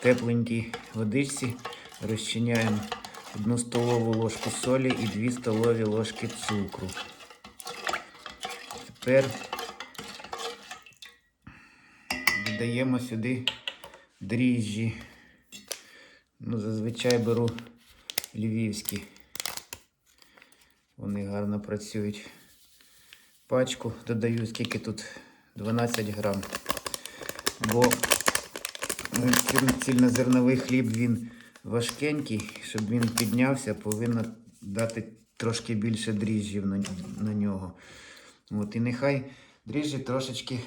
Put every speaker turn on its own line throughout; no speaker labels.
тепленькій водичці розчиняємо 1 столову ложку солі і 2 столові ложки цукру. Тепер додаємо сюди дріжджі. Ну, зазвичай беру львівські. Вони гарно працюють. Пачку додаю, скільки тут 12 грам. Бо цільнозерновий хліб він важкенький, щоб він піднявся, повинно дати трошки більше дріжджів на, на нього. От, і нехай дріжджі трошечки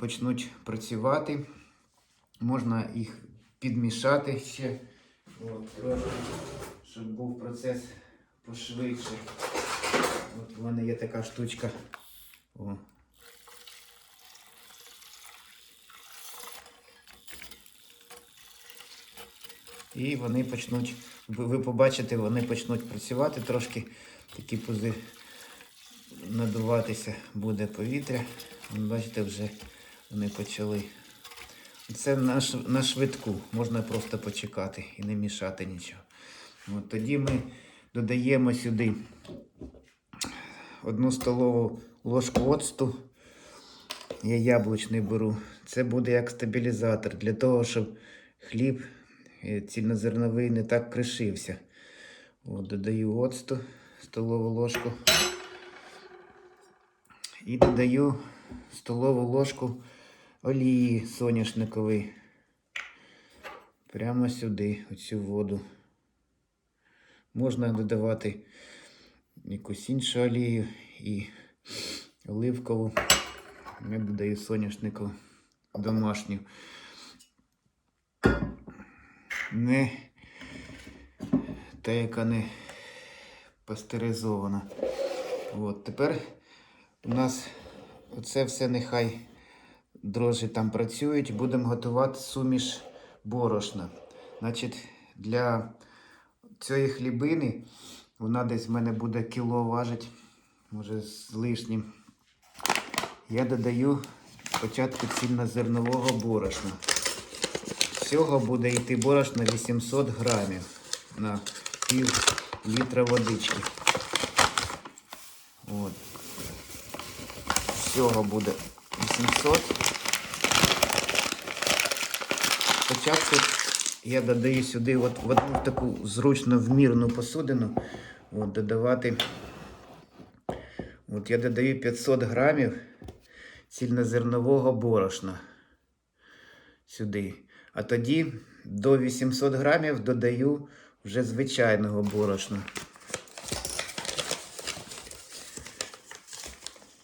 почнуть працювати. Можна їх підмішати ще, от, трохи, щоб був процес пошвидше. От в мене є така штучка. О. І вони почнуть, ви побачите, вони почнуть працювати трошки, такі пузи надуватися буде повітря. Бачите, вже вони почали. Це на, на швидку, можна просто почекати і не мішати нічого. От тоді ми додаємо сюди одну столову ложку оцту. Я яблучний беру. Це буде як стабілізатор для того, щоб хліб цільнозерновий не так кришився. От, додаю оцту, столову ложку. І додаю столову ложку олії соняшникової. Прямо сюди, оцю воду. Можна додавати якусь іншу олію і оливкову. Я додаю соняшникову домашню. Не та, яка не пастеризована. От, тепер у нас оце все нехай дрожжі там працюють. Будемо готувати суміш борошна. Значить, для цієї хлібини вона десь в мене буде кіло важить, може з лишнім. Я додаю спочатку цільнозернового борошна. Всього буде йти борошна 800 грамів на пів літра водички. От. Всього буде 800. Спочатку я додаю сюди от в одну таку зручно вмірну посудину. От, додавати. От я додаю 500 грамів цільнозернового борошна сюди. А тоді до 800 грамів додаю вже звичайного борошна.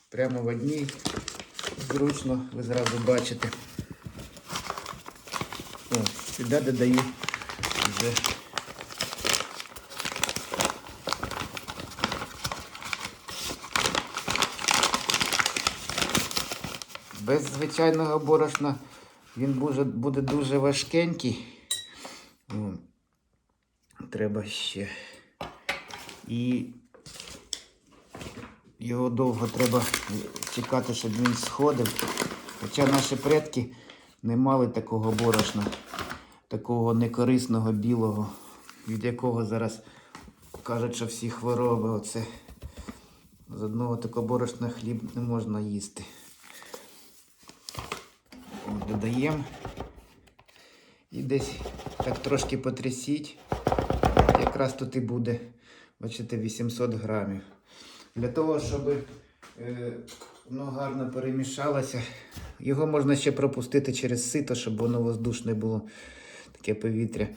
Прямо в одній зручно, ви зразу бачите. О, сюди додаю вже без звичайного борошна він буде, буде дуже важкенький. Треба ще. І його довго треба чекати, щоб він сходив. Хоча наші предки не мали такого борошна, такого некорисного білого, від якого зараз кажуть, що всі хвороби. Оце з одного такого борошна хліб не можна їсти. Додаємо. І десь так трошки потрясіть. Якраз тут і буде, бачите, 800 грамів. Для того, щоб е, воно гарно перемішалося, його можна ще пропустити через сито, щоб воно воздушне було, таке повітря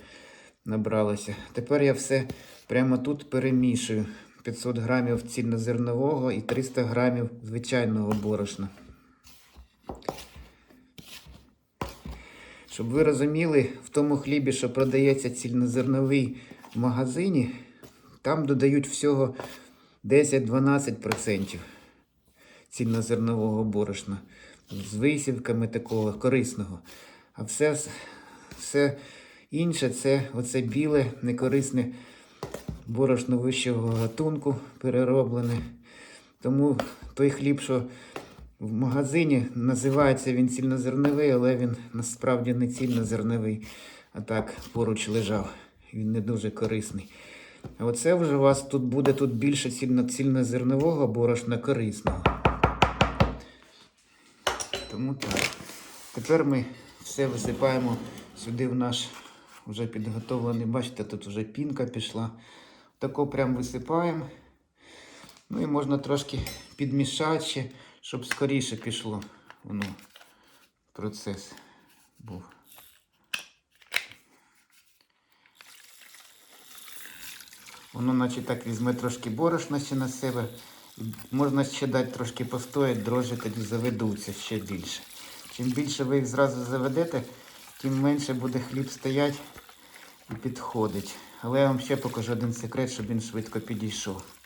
набралося. Тепер я все прямо тут перемішую. 500 грамів цільнозернового і 300 грамів звичайного борошна. Щоб ви розуміли, в тому хлібі, що продається цільнозерновий в магазині, там додають всього 10-12% цільнозернового борошна з висівками такого корисного. А все, все інше це оце біле, некорисне борошно вищого гатунку перероблене. Тому той хліб, що В магазині називається він цільнозерновий, але він насправді не цільнозерновий, а так поруч лежав. Він не дуже корисний. А оце вже у вас тут буде тут більше цільно, цільнозернового борошна корисного. Тому так. Тепер ми все висипаємо сюди в наш вже підготовлений. Бачите, тут вже пінка пішла. Тако прям висипаємо. Ну і можна трошки підмішати ще, щоб скоріше пішло воно. Процес був. Воно, наче так візьме трошки борошна ще на себе. Можна ще дати трошки постояти, дрожжі тоді заведуться ще більше. Чим більше ви їх зразу заведете, тим менше буде хліб стояти і підходить. Але я вам ще покажу один секрет, щоб він швидко підійшов.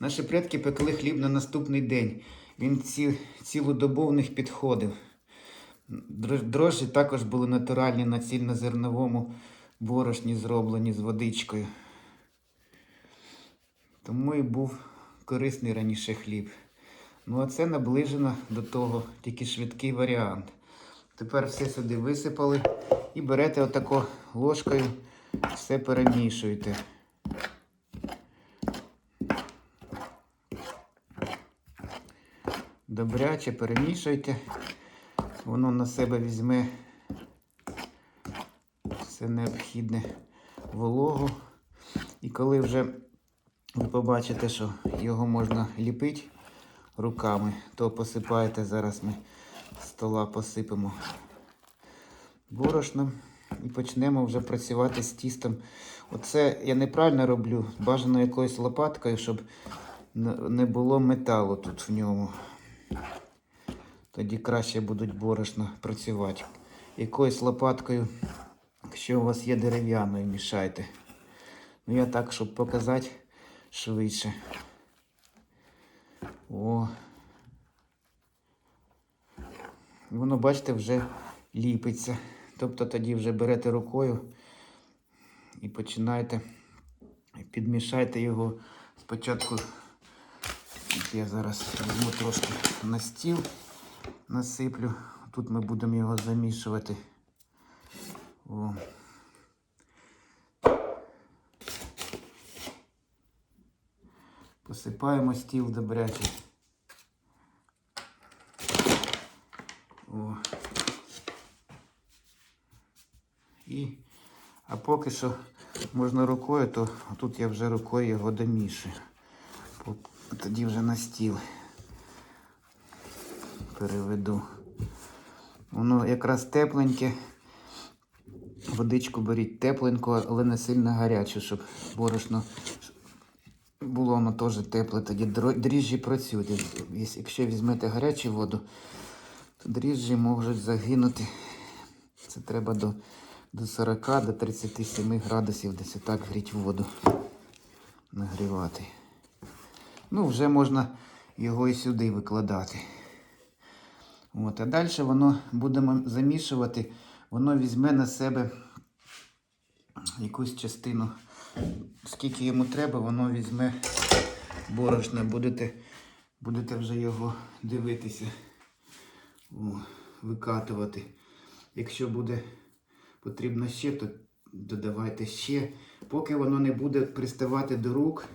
Наші предки пекли хліб на наступний день. Він ці, них підходив. Дрожжі також були натуральні на цільнозерновому борошні, зроблені з водичкою. Тому і був корисний раніше хліб. Ну а це наближено до того, тільки швидкий варіант. Тепер все сюди висипали і берете отако ложкою, все перемішуєте. Добряче перемішуйте. Воно на себе візьме все необхідне вологу. І коли вже ви побачите, що його можна ліпити руками, то посипаєте. Зараз ми стола посипемо борошном і почнемо вже працювати з тістом. Оце я неправильно роблю, бажано якоюсь лопаткою, щоб не було металу тут в ньому. Тоді краще будуть борошно працювати. Якоюсь лопаткою, якщо у вас є дерев'яною, мішайте. Ну я так, щоб показати швидше. О. Воно, бачите, вже ліпиться. Тобто тоді вже берете рукою і починаєте підмішайте його спочатку. Я зараз візьму трошки на стіл, насиплю. Тут ми будемо його замішувати. О. Посипаємо стіл добряче. О. І, а поки що можна рукою, то тут я вже рукою його домішую. Тоді вже на стіл переведу. Воно якраз тепленьке. Водичку беріть тепленьку, але не сильно гарячу, щоб борошно було воно теж тепле. Тоді дріжджі працюють. Якщо візьмете гарячу воду, то дріжджі можуть загинути. Це треба до, до 40 до 37 градусів десь так гріть воду. Нагрівати. Ну, вже можна його і сюди викладати. От, а далі воно будемо замішувати, воно візьме на себе якусь частину. Скільки йому треба, воно візьме борошна. Будете, будете вже його дивитися, О, викатувати. Якщо буде потрібно ще, то додавайте ще. Поки воно не буде приставати до рук,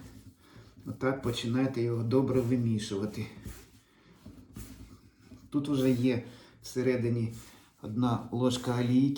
отак починайте його добре вимішувати. Тут вже є всередині одна ложка олійки.